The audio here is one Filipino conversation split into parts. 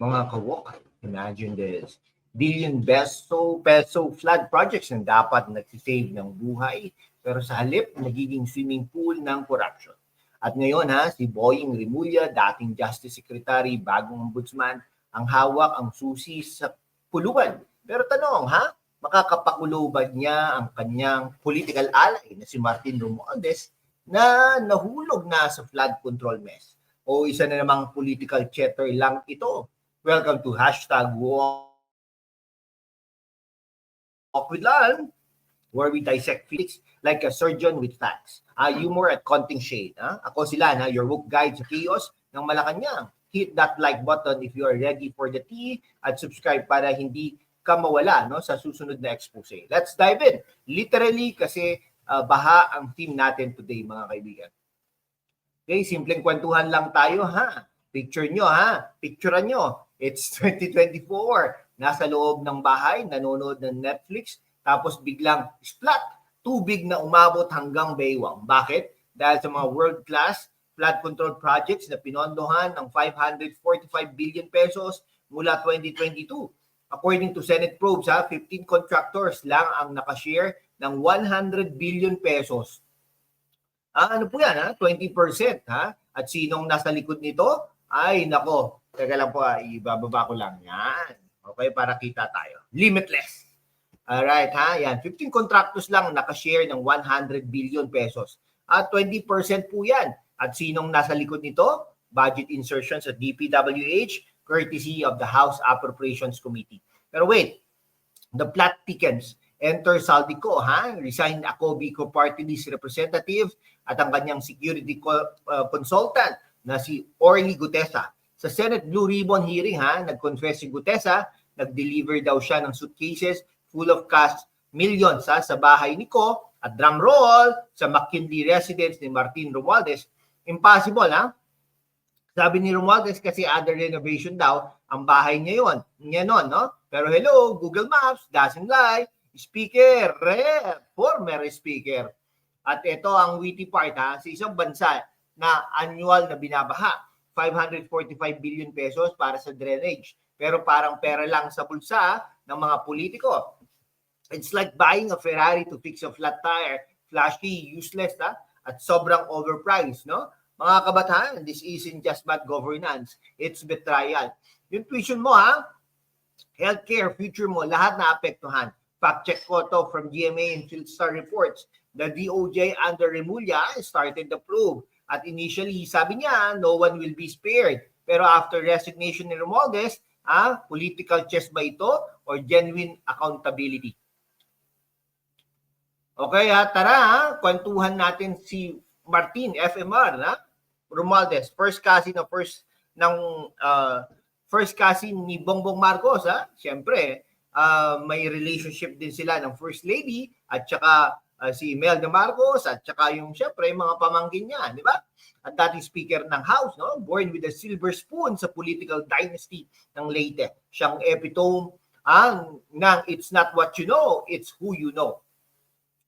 Mga kawok, imagine this. Billion peso, peso flood projects na dapat nagsisave ng buhay pero sa halip nagiging swimming pool ng corruption. At ngayon ha, si Boying Rimulya, dating Justice Secretary, bagong ombudsman, ang hawak ang susi sa puluban. Pero tanong ha, makakapakulo ba niya ang kanyang political ally na si Martin Romualdez na nahulog na sa flood control mess? O isa na namang political chatter lang ito? Welcome to hashtag walk with Lal, where we dissect physics like a surgeon with facts. Uh, humor at conting shade. Ha? Ako sila, na your woke guide sa chaos ng Malacanang. Hit that like button if you are ready for the tea at subscribe para hindi ka mawala no, sa susunod na expose. Let's dive in. Literally kasi uh, baha ang team natin today mga kaibigan. Okay, simpleng kwentuhan lang tayo ha. Picture nyo ha. Picturean nyo. It's 2024. Nasa loob ng bahay, nanonood ng Netflix, tapos biglang splat, tubig na umabot hanggang baywang. Bakit? Dahil sa mga world-class flood control projects na pinondohan ng 545 billion pesos mula 2022. According to Senate probes, ha, 15 contractors lang ang nakashare ng 100 billion pesos. Ah, ano po yan, ha? 20%, ha? At sinong nasa likod nito? Ay, nako. Teka lang po, ha? ibababa ko lang. Yan. Okay, para kita tayo. Limitless. Alright, ha? Yan. 15 contractors lang nakashare ng 100 billion pesos. At 20% po yan. At sinong nasa likod nito? Budget insertions at DPWH, courtesy of the House Appropriations Committee. Pero wait, the plot thickens. Enter Saldico, ha? Resign ako Bico Party List Representative at ang kanyang security co- uh, consultant na si Orly Gutesa. Sa Senate Blue Ribbon hearing, ha? Nag-confess si Gutesa, nag-deliver daw siya ng suitcases full of cash millions ha, sa bahay ni Ko at drum roll sa McKinley residence ni Martin Romualdez. Impossible, ha? Sabi ni Romualdez kasi under renovation daw ang bahay niya yon. Niya nun, no? Pero hello, Google Maps doesn't lie. Speaker, rep, former speaker. At ito ang witty part ha, sa isang bansa na annual na binabaha, 545 billion pesos para sa drainage. Pero parang pera lang sa bulsa ng mga politiko. It's like buying a Ferrari to fix a flat tire. Flashy, useless, ha? at sobrang overpriced, no? Mga kabataan, this isn't just bad governance. It's betrayal. Yung tuition mo, ha? Healthcare, future mo, lahat na apektuhan. Fact check ko to from GMA and Philstar reports. The DOJ under Remulla started the probe. At initially, sabi niya, no one will be spared. Pero after resignation ni Romualdez, ah, political chess ba ito or genuine accountability? Okay, ha, tara, ha, kwentuhan natin si Martin, FMR, na Romualdez, first cousin na first ng uh, first cousin ni Bongbong Marcos, ha? Siyempre, uh, may relationship din sila ng First Lady at saka uh, si Imelda Marcos at saka yung siyempre mga pamangkin niya, di ba? At dating speaker ng House, no? Born with a silver spoon sa political dynasty ng Leyte. Siyang epitome ang ng it's not what you know, it's who you know.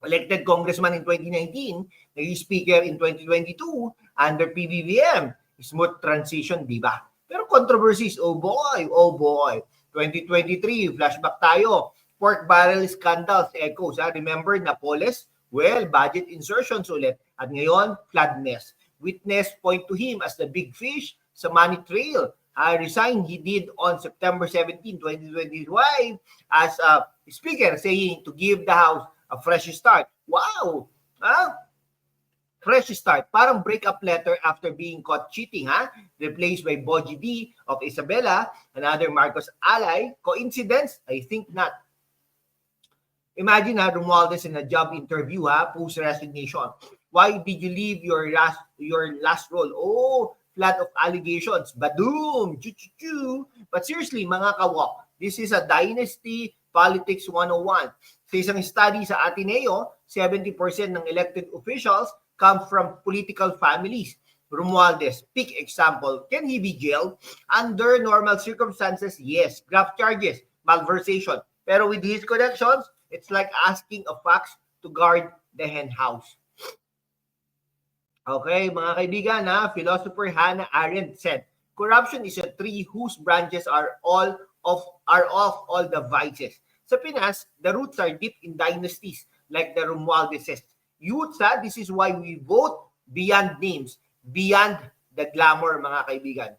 Elected congressman in 2019, naging speaker in 2022 under PBBM. Smooth transition, di ba? Pero controversies, oh boy, oh boy. 2023, flashback tayo. Pork barrel scandals echoes. Ha? Remember Napoles? Well, budget insertions ulit. At ngayon, flood. Witness point to him as the big fish sa money trail. Uh, resign he did on September 17, 2025 as a speaker saying to give the House a fresh start. Wow! Ha? Fresh start. Parang breakup letter after being caught cheating, ha? Replaced by Boji D of Isabela, another Marcos ally. Coincidence? I think not. Imagine ha, Romualdez in a job interview ha, post-resignation. Why did you leave your last your last role? Oh, flood of allegations. Badoom! Choo-choo-choo! But seriously, mga kawak, this is a dynasty politics 101. Sa isang study sa Ateneo, 70% ng elected officials come from political families. Romualdez, pick example, can he be jailed? Under normal circumstances, yes. Graft charges, malversation. Pero with his connections, it's like asking a fox to guard the hen house. Okay, mga kaibigan, ha? philosopher Hannah Arendt said, corruption is a tree whose branches are all of are of all the vices. Sa Pinas, the roots are deep in dynasties like the Romualdeses. Youths, this is why we vote beyond names, beyond the glamour, mga kaibigan.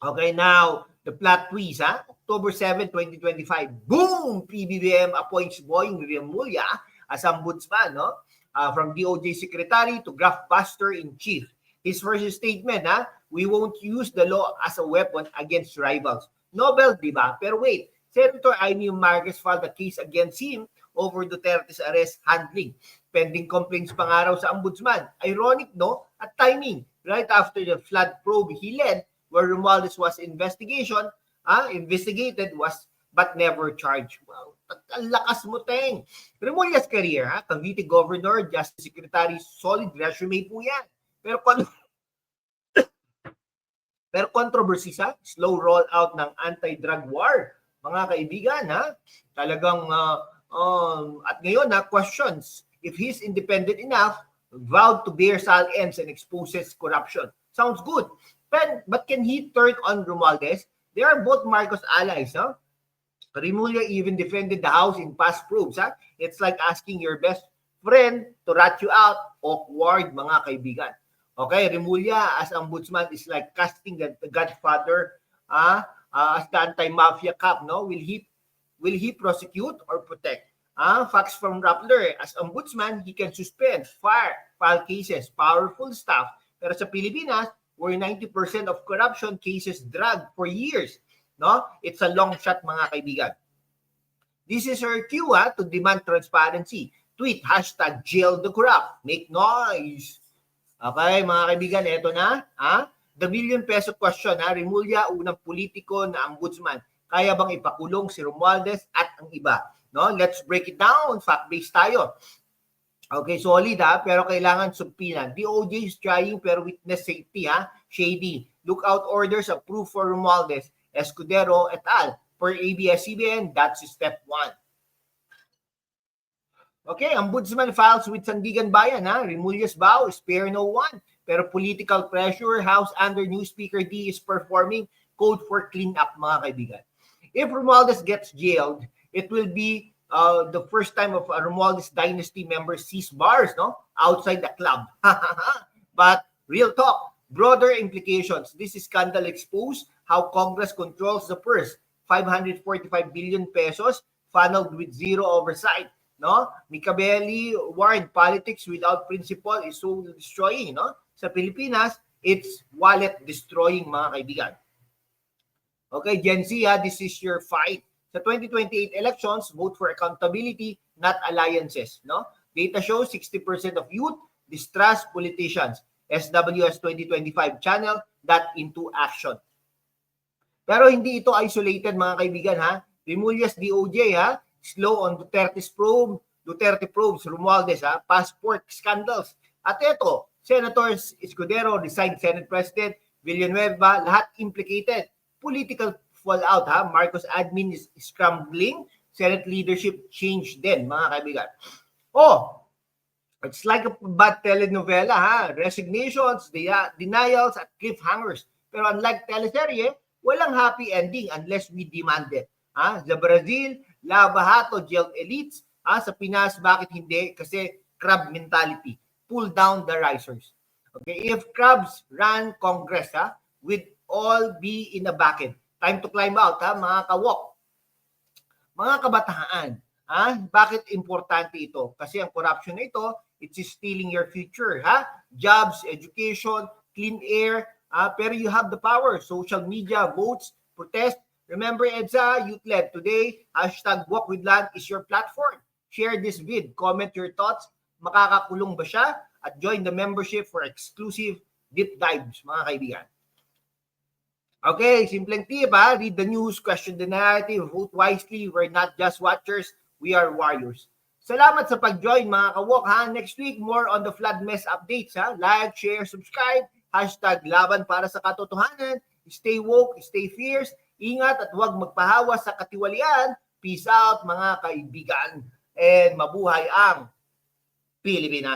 Okay, now, the plot twist, ha? October 7, 2025, boom! PBBM appoints Boying Remulla as ombudsman, no? Uh, from DOJ Secretary to Graph Buster in Chief. His first statement, ha? We won't use the law as a weapon against rivals. Nobel, di ba? Pero wait, Senator Amy Marquez filed a case against him over Duterte's arrest handling. Pending complaints pa nga raw sa ombudsman. Ironic, no? At timing, right after the flood probe he led, where Romualdez was investigation, ah, investigated was but never charged. Wow, ang lakas mo, Teng. Remulla's career, ha? Cavite Governor, Justice Secretary, solid resume po yan. Pero kon pero controversy sa slow rollout ng anti-drug war. Mga kaibigan, ha? Talagang, uh, um, at ngayon, na questions if he's independent enough, vowed to bear sal ends and exposes corruption. Sounds good. But, but can he turn on Romualdez? They are both Marcos allies, no? Remulla even defended the house in past probes. Ha? It's like asking your best friend to rat you out. Awkward, mga kaibigan. Okay, Remulla as ombudsman is like casting the, the Godfather uh, uh, as the anti-mafia cop. No, will he will he prosecute or protect? Ah, facts from Rappler, as ombudsman, he can suspend, fire, file cases, powerful stuff. Pero sa Pilipinas, where 90% of corruption cases drag for years, no? It's a long shot, mga kaibigan. This is her cue ha, to demand transparency. Tweet, hashtag jail the corrupt. Make noise. Okay, mga kaibigan, eto na. Ha? The million peso question, ha? Remulla, unang politiko na ombudsman. Kaya bang ipakulong si Romualdez at ang iba? No? Let's break it down. Fact-based tayo. Okay, solid ha, pero kailangan sumpilan. DOJ is trying pero witness safety ha, shady. Lookout orders approved for Romualdez, Escudero et al. Per ABS-CBN, that's step one. Okay, ombudsman files with Sandigan Bayan ha. Remulla's vow, spare no one. Pero political pressure, House under new Speaker D is performing code for cleanup mga kaibigan. If Romualdez gets jailed, it will be uh, the first time of a Romualdez dynasty member sees bars no outside the club. but real talk, broader implications. This scandal exposed how Congress controls the purse. 545 billion pesos funneled with zero oversight. No? Micabelli warned politics without principle is so destroying. No? Sa Pilipinas, it's wallet destroying mga kaibigan. Okay, Gen Z, ha, this is your fight. Sa 2028 elections, vote for accountability, not alliances. No? Data shows 60% of youth distrust politicians. SWS 2025 channel that into action. Pero hindi ito isolated mga kaibigan ha. Remulla's DOJ ha, slow on Duterte's probe, Duterte probes, Romualdez ha, passport scandals. At ito, Senators Escudero, resigned Senate President, Villanueva, lahat implicated. Political fallout ha, Marcos admin is scrambling, Senate leadership change din mga kaibigan. Oh, it's like a bad telenovela ha, resignations, de- denials at cliffhangers. Pero unlike teleserye, walang happy ending unless we demand it. Ha? Sa Brazil, lavahato, jailed elites. Ha? Sa Pinas, bakit hindi? Kasi crab mentality. Pull down the risers. Okay, if crabs run Congress, ha, with all be in a bucket. Time to climb out, ha, mga kawok. Mga kabataan, ha? Bakit importante ito? Kasi ang corruption na ito, it's stealing your future, ha? Jobs, education, clean air, ah, pero you have the power. Social media, votes, protest. Remember, EDSA, youth-led. Today, hashtag walk with land is your platform. Share this vid. Comment your thoughts. Makakakulong ba siya? At join the membership for exclusive deep dives, mga kaibigan. Okay, simpleng tip ha. Read the news, question the narrative, vote wisely. We're not just watchers, we are warriors. Salamat sa pag-join mga kawok ha. Next week, more on the flood mess updates ha. Like, share, subscribe. Hashtag laban para sa katotohanan. Stay woke, stay fierce. Ingat at huwag magpahawa sa katiwalian. Peace out mga kaibigan. And mabuhay ang Pilipinas.